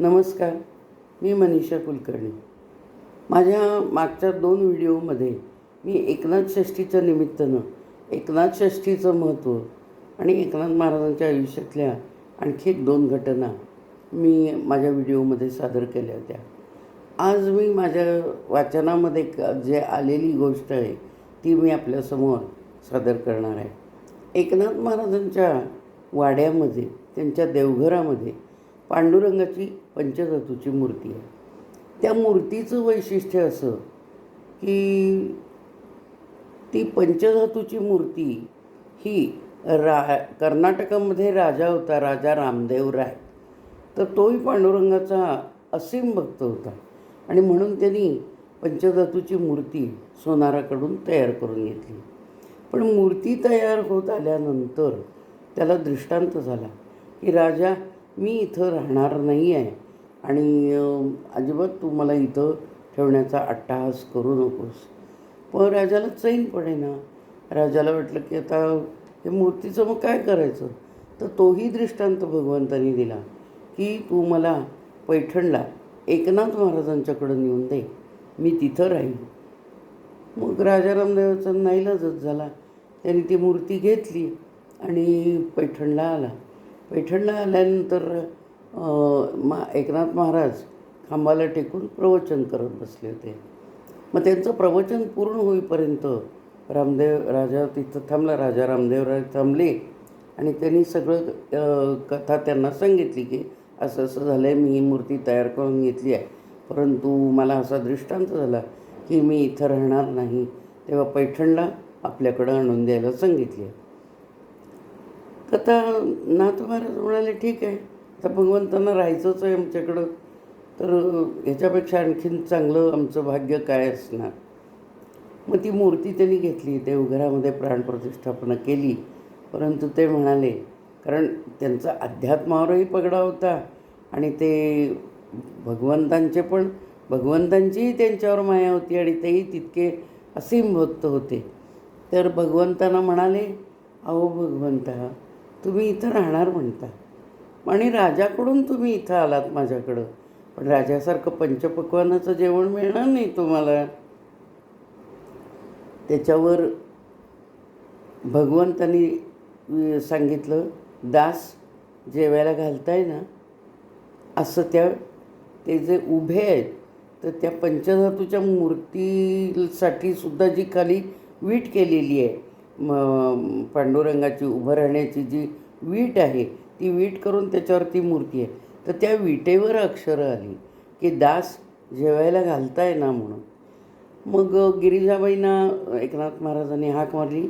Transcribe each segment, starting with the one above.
नमस्कार मी मनीषा कुलकर्णी. माझ्या मागच्या दोन व्हिडिओमध्ये मी एकनाथ षष्ठीच्या निमित्तानं एकनाथ षष्ठीचं महत्त्व आणि एकनाथ महाराजांच्या आयुष्यातल्या आणखी एक दोन घटना मी माझ्या व्हिडिओमध्ये सादर केल्या होत्या. आज मी माझ्या वाचनामध्ये जे आलेली गोष्ट आहे ती मी आपल्यासमोर सादर करणार आहे. एकनाथ महाराजांच्या वाड्यामध्ये त्यांच्या देवघरामध्ये पांडुरंगाची पंचधातूची मूर्ती आहे. त्या मूर्तीचं वैशिष्ट्य असं की ती पंचधातूची मूर्ती ही रा कर्नाटकामध्ये राजा होता राजा रामदेव राय. तर तोही पांडुरंगाचा असीम भक्त होता. आणि म्हणून त्यांनी पंचधातूची मूर्ती सोनाराकडून तयार करून घेतली. पण मूर्ती तयार होत आल्यानंतर त्याला दृष्टांत झाला की राजा मी इथं राहणार नाही आहे. आणि अजिबात तू मला इथं ठेवण्याचा अट्टाहास करू नकोस. पण राजाला चैन पडेना. राजाला वाटलं की आता हे मूर्तीचं मग काय करायचं? तर तोही दृष्टांत भगवंतानी दिला की तू मला पैठणला एकनाथ महाराजांच्याकडं नेऊन दे. मी तिथं राहीन. मग राजा रामदेवाचा नाईलाजच झाला. त्यांनी ती मूर्ती घेतली आणि पैठणला आला. पैठणला आल्यानंतर मा एकनाथ महाराज खांबाला टेकून प्रवचन करत बसले होते. मग त्यांचं प्रवचन पूर्ण होईपर्यंत रामदेव राजा तिथं थांबला. राजा रामदेवराय थांबले आणि त्यांनी सगळं कथा त्यांना सांगितली की असं असं झालं आहे मी ही मूर्ती तयार करून घेतली आहे. परंतु मला असा दृष्टांत झाला की मी इथं राहणार नाही. तेव्हा पैठणला आपल्याकडं आणून द्यायला सांगितली. आता नाथ महाराज म्हणाले ठीक आहे. आता भगवंतांना राहायचंच आहे आमच्याकडं. तर ह्याच्यापेक्षा आणखीन चांगलं आमचं भाग्य काय असणार? मग ती मूर्ती त्यांनी घेतली. देवघरामध्ये प्राणप्रतिष्ठापना केली. परंतु ते म्हणाले कारण त्यांचा अध्यात्मावरही पगडा होता आणि ते भगवंतांचे पण भगवंतांचीही त्यांच्यावर माया होती आणि तेही तितके असीम भक्त होते. तर भगवंतांना म्हणाले अहो भगवंता तुम्ही इथं राहणार म्हणता. आणि राजाकडून तुम्ही इथं आलात माझ्याकडं. पण राजासारखं पंचपक्वानाचं जेवण मिळणार नाही तुम्हाला. त्याच्यावर भगवंतांनी सांगितलं दास जेवायला घालताय ना असं त्या ते जे उभे आहेत तर त्या पंचधातूच्या मूर्तीसाठी सुद्धा जी खाली वीट केलेली आहे म पांडुरंगाची उभं राहण्याची जी वीट आहे ती वीट करून त्याच्यावरती मूर्ती आहे. तर त्या विटेवर अक्षरं आली की दास जेवायला घालताय ना म्हणून. मग गिरिजाबाईंना एकनाथ महाराजांनी हाक मारली.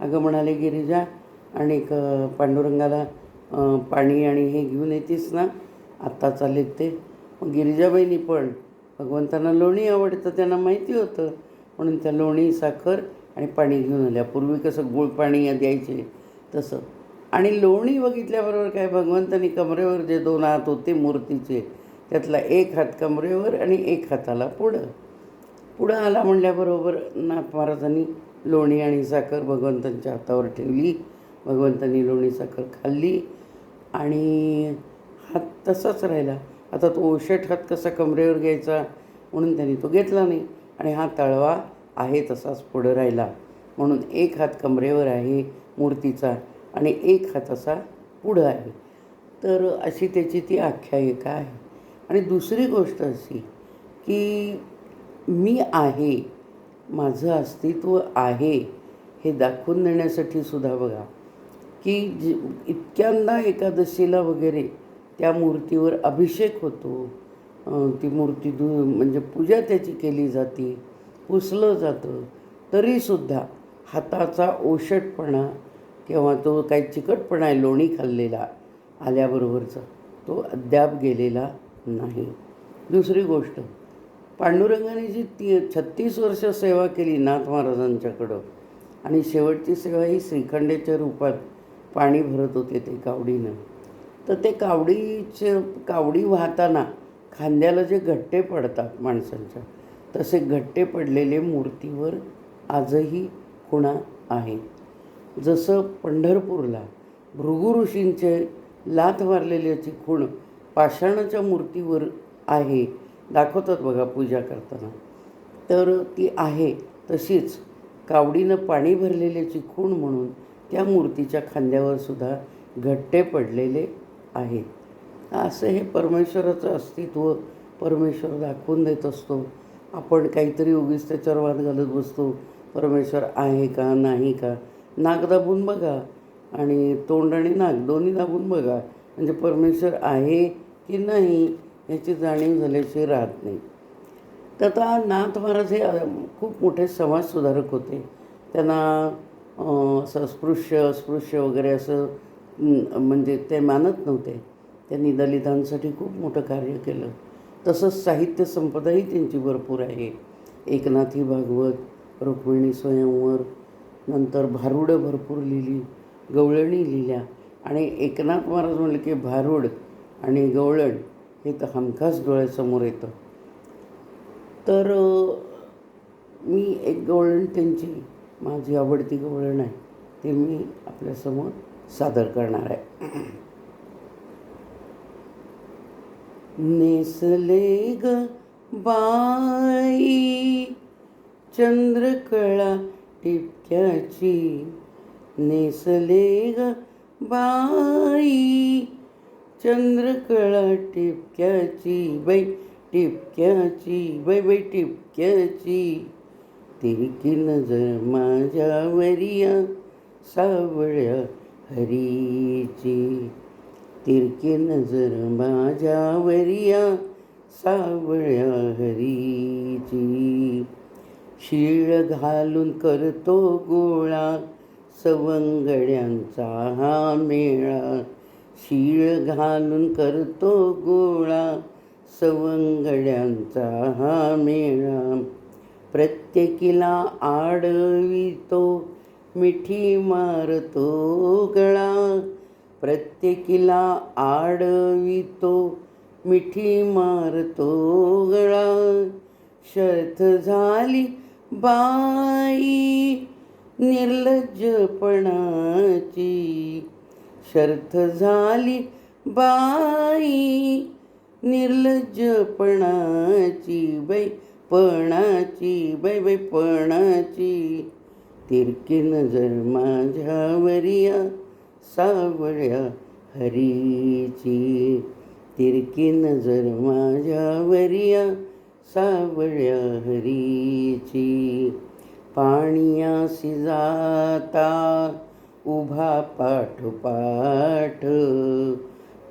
अगं म्हणाले गिरिजा आणि क पांडुरंगाला पाणी आणि हे घेऊन येतेस ना? आत्ता चालेत ते. मग गिरिजाबाईंनी पण भगवंतांना लोणी आवडतं त्यांना माहिती होतं. म्हणून त्या लोणी साखर आणि पाणी घेऊन आल्या. पूर्वी कसं गुळ पाणी द्यायचे तसं. आणि लोणी बघितल्याबरोबर काय भगवंतांनी कमरेवर जे दोन हात होते मूर्तीचे त्यातला एक हात कमरेवर आणि एक हाताला पुढं. पुढं आला म्हणल्याबरोबर नाथ महाराजांनी लोणी आणि साखर भगवंतांच्या हातावर ठेवली. भगवंतांनी लोणी साखर खाल्ली आणि हात तसाच राहिला. आता तो ओशट हात कसा कमरेवर घ्यायचा म्हणून त्यांनी तो घेतला नाही. आणि हा तळवा आहे तसाच पुढं राहिला. म्हणून एक हात कमरेवर आहे मूर्तीचा आणि एक हात असा पुढं आहे. तर अशी त्याची ती आख्यायिका आहे. आणि दुसरी गोष्ट अशी की मी आहे माझं अस्तित्व आहे हे दाखवून देण्यासाठी सुद्धा बघा की जी इतक्यांदा एकादशीला वगैरे त्या मूर्तीवर अभिषेक होतो. ती मूर्ती धु म्हणजे पूजा त्याची केली जाते. पुसलं जातं. तरीसुद्धा हाताचा ओशटपणा किंवा तो काही चिकटपणा आहे लोणी खाल्लेला आल्याबरोबरचा तो अद्याप गेलेला नाही. दुसरी गोष्ट पांडुरंगाने जी ती छत्तीस वर्ष सेवा केली नाथ महाराजांच्याकडं आणि शेवटची सेवा ही श्रीखंडेच्या रूपात पाणी भरत होते ते कावडीनं तर ते कावडीचे कावडी वाहताना खांद्याला जे घट्टे पडतात माणसांच्या तसे घट्टे पडलेले मूर्तीवर आजही खुणा आहे. जसं पंढरपूरला भृगु ऋषींचे लाथ मारलेल्याची खूण पाषाणाच्या मूर्तीवर आहे दाखवतात बघा पूजा करताना. तर ती आहे तशीच कावडीनं पाणी भरलेल्याची खूण म्हणून त्या मूर्तीच्या खांद्यावर सुद्धा घट्टे पडलेले आहेत. असं हे परमेश्वराचं अस्तित्व परमेश्वर दाखवून देत असतो. आपण काहीतरी उगीच त्याच्यावर वाद घालत बसतो परमेश्वर आहे का नाही का? नाक दाबून बघा आणि तोंड आणि नाक दोन्ही दाबून बघा. म्हणजे परमेश्वर आहे की नाही याची जाणीव झाल्याशिवाय राहत नाही. तर आता नाथ महाराज हे खूप मोठे समाजसुधारक होते. त्यांना असं स्पृश्य अस्पृश्य वगैरे असं म्हणजे ते मानत नव्हते. त्यांनी दलितांसाठी खूप मोठं कार्य केलं. तसंच साहित्य संपदाही त्यांची भरपूर आहे. एकनाथी भागवत रुक्मिणी स्वयंवर नंतर भारुडं भरपूर लिहिली गवळणी लिहिल्या आणि एकनाथ महाराज म्हणले की भारुड आणि गवळण हे तर हमखास डोळ्यासमोर येतं. तर मी एक गवळण त्यांची माझी आवडती गवळण आहे ते मी आपल्यासमोर सादर करणार आहे. नेसले ग बाई. चंद्रकळा टिपक्याची नेसले ग बाई. चंद्रकळा टिपक्याची बाई टिपक्याची बाई बाई टिपक्याची. तिरकी नजर माझ्यावरिया सावळ्या हरीची. तिरकी नजर माझ्यावरिया सावळ्या हरीची शीळ घालून करतो गोळा सवंगड्यांचा हा मेळा शीळ घालून करतो गोळा सवंगड्यांचा हा मेळा प्रत्येकीला आडवितो मिठी मारतो गळा प्रत्येकीला आडवितो मिठी मारतो गळा. शर्थ झाली बाई निर्लज्जपणाची. शर्थ झाली बाई निर्लज्जपणाची. बाई पणाची. बाई बाई पणाची. तिरकी नजर माझ्यावरिया सावळ्या हरीची. तिरकी नजर माझ्यावरिया सावळ्या हरीची. पाणियासी जाता उभा पाठोपाठ.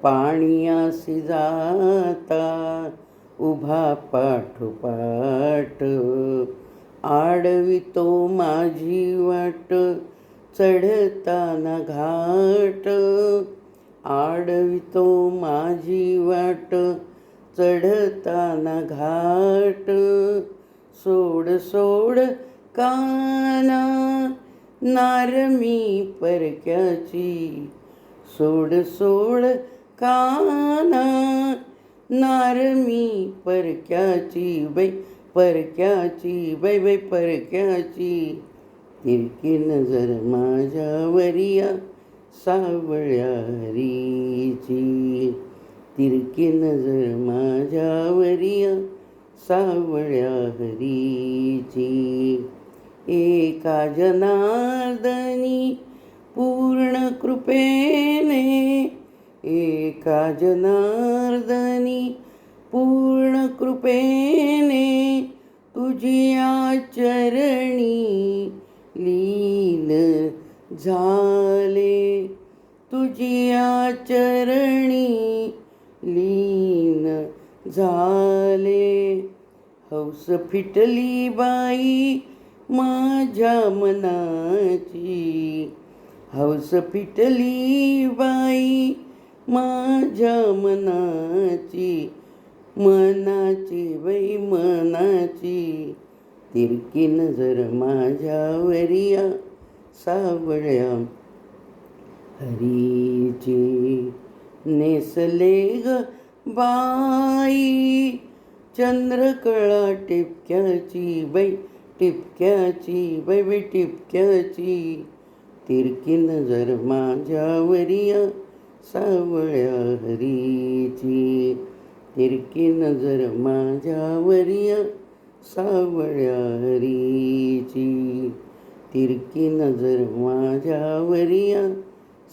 पाणियासी जाता उभा पाठोपाठ. आडवितो माझी वाट चढताना घाट. आडवितो माझी वाट. चढताना घाट. सोड सोड काना. नारमी परक्याची. सोड सोड काना. नारमी परक्याची. बाई परक्याची. बाई बाई परक्याची. तिरकी नजर माझ्यावरिया सावळ्या हरीची तिरकी नजर माझ्यावरिया सावळ्या हरीची एका जनार्दनी पूर्ण कृपेने एका जनार्दनी पूर्ण कृपेने तुझी आचरणी लीन झाले. तुझी आचरणी लीन झाले. हौस फिटली बाई माझ्या मनाची. हौस फिटली बाई माझ्या मनाची. मनाची बाई मनाची. तिरकी नजर माझ्यावरिया सावळ्या हरीची नेसले ग बाई. चंद्रकळा टिपक्याची बाई टिपक्याची बाई टिपक्याची. तिरकी नजर माझ्यावरिया सावळ्या हरीची तिरकी नजर माझ्यावरिया सावळ्या हरीची तिरकी नजर माझ्यावरिया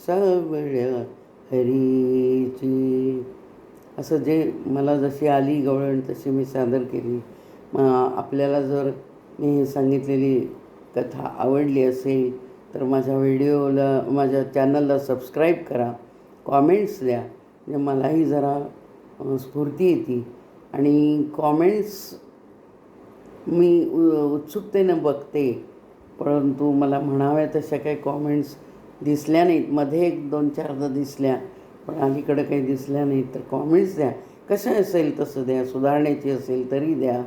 सावळ्या हरीची असं जे मला जशी आली गवळण तशी मी सादर केली. मग आपल्याला जर मी सांगितलेली कथा आवडली असेल तर माझ्या व्हिडिओला माझ्या चॅनलला सबस्क्राईब करा कॉमेंट्स द्या. म्हणजे मलाही जरा स्फूर्ती येते. आणि कॉमेंट्स मी उ उत्सुकतेनं बघते. परंतु मला म्हणाव्या तशा काही कॉमेंट्स दिसल्या नाहीत. मध्ये एक दोन चारदा दिसल्या पण अलीकडं काही दिसल्या नाहीत. तर कॉमेंट्स द्या. कसं असेल तसं द्या. सुधारण्याची असेल तरी द्या.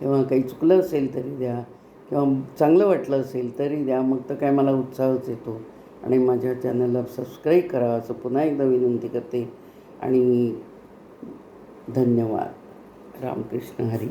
किंवा काही चुकलं असेल तरी द्या. किंवा चांगलं वाटलं असेल तरी द्या. मग तर काय मला उत्साहच येतो. आणि माझ्या चॅनलला सबस्क्राईब करा असं पुन्हा एकदा विनंती करते. आणि धन्यवाद. रामकृष्ण हरी.